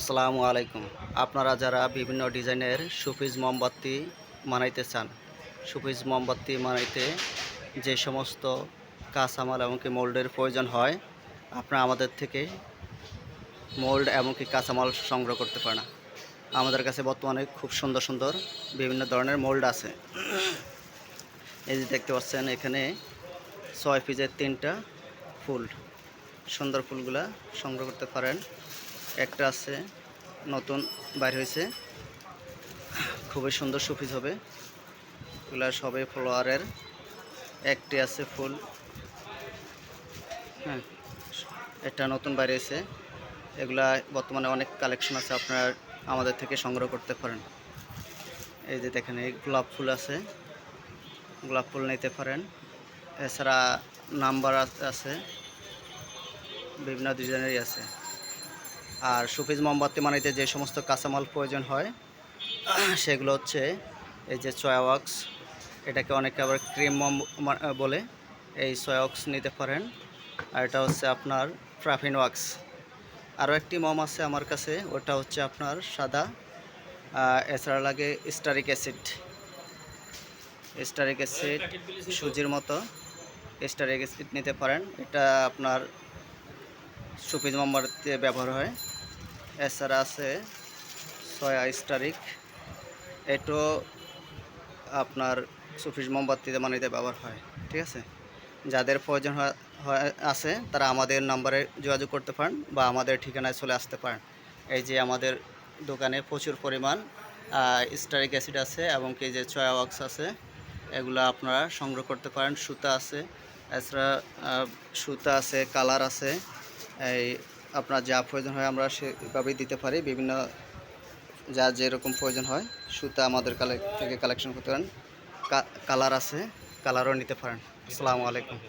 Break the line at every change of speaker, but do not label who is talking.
আসসালামু আলাইকুম। আপনারা যারা বিভিন্ন ডিজাইনের সুফিজ মোমবাতি মানাইতে চান সুফিজ মোমবাতি মানাইতে যে সমস্ত কাঁচামাল এমনকি মোল্ডের প্রয়োজন হয়, আপনারা আমাদের থেকে মোল্ড এমনকি কাঁচামাল সংগ্রহ করতে পারেন আমাদের কাছে বর্তমানে খুব সুন্দর সুন্দর বিভিন্ন ধরনের মোল্ড আছে। এই যে দেখতে পাচ্ছেন, এখানে ছয় পিসের তিনটা ফুল, সুন্দর ফুলগুলা সংগ্রহ করতে পারেন। একটা আছে, নতুন, বাইর হয়েছে। খুবই সুন্দর সুফিজ হবে। এগুলা সবে ফ্লোয়ারের। একটি আছে ফুল। হ্যাঁ এটা নতুন বাইরে হয়েছে। এগুলা বর্তমানে অনেক কালেকশন আছে, আপনারা আমাদের থেকে সংগ্রহ করতে পারেন। এই যে দেখেন, এই গোলাপ ফুল আছে। গোলাপ ফুল নিতে পারেন। এছাড়া নাম্বার আছে। বিভিন্ন ডিজাইনেরই আছে। আর সুফিজ মোমবাতি বানাইতে যে সমস্ত কাঁচামাল প্রয়োজন হয়, সেগুলো হচ্ছে এই যে সয়া ওয়াক্স এটাকে অনেকে আবার ক্রিম মম বলে, এই সয়া ওয়াক্স নিতে পারেন। আর এটা হচ্ছে আপনার প্রাফিন ওয়াক্স আরও একটি মম আছে আমার কাছে, ওটা হচ্ছে আপনার সাদা এছাড়া লাগে স্টারিক অ্যাসিড স্টারিক অ্যাসিড সুজির মতো স্টারিক অ্যাসিড নিতে পারেন। এটা আপনার সুফিজ মোমবাতিতে ব্যবহার হয়। এছাড়া আছে সয়া স্টারিক। এটো আপনার সুফিজ মোমবাতিতে বানাইতে ব্যবহার হয়, ঠিক আছে? যাদের প্রয়োজন হয় আছে, তারা আমাদের নাম্বারে যোগাযোগ করতে পারেন বা আমাদের ঠিকানায় চলে আসতে পারেন। এই যে আমাদের দোকানে প্রচুর পরিমাণ স্টারিক অ্যাসিড আছে এবং কি যে চয়া ওয়াক্স আছে, এগুলো আপনারা সংগ্রহ করতে পারেন। সুতা আছে, এছাড়া সুতা আছে, কালার আছে, এই আপনার যা প্রয়োজন হয় আমরা সেভাবেই দিতে পারি। বিভিন্ন যা যেরকম প্রয়োজন হয়, সুতা আমাদের কালে থেকে কালেকশন করতে পারেন। কালার আছে কালারও নিতে পারেন। আসসালামু আলাইকুম।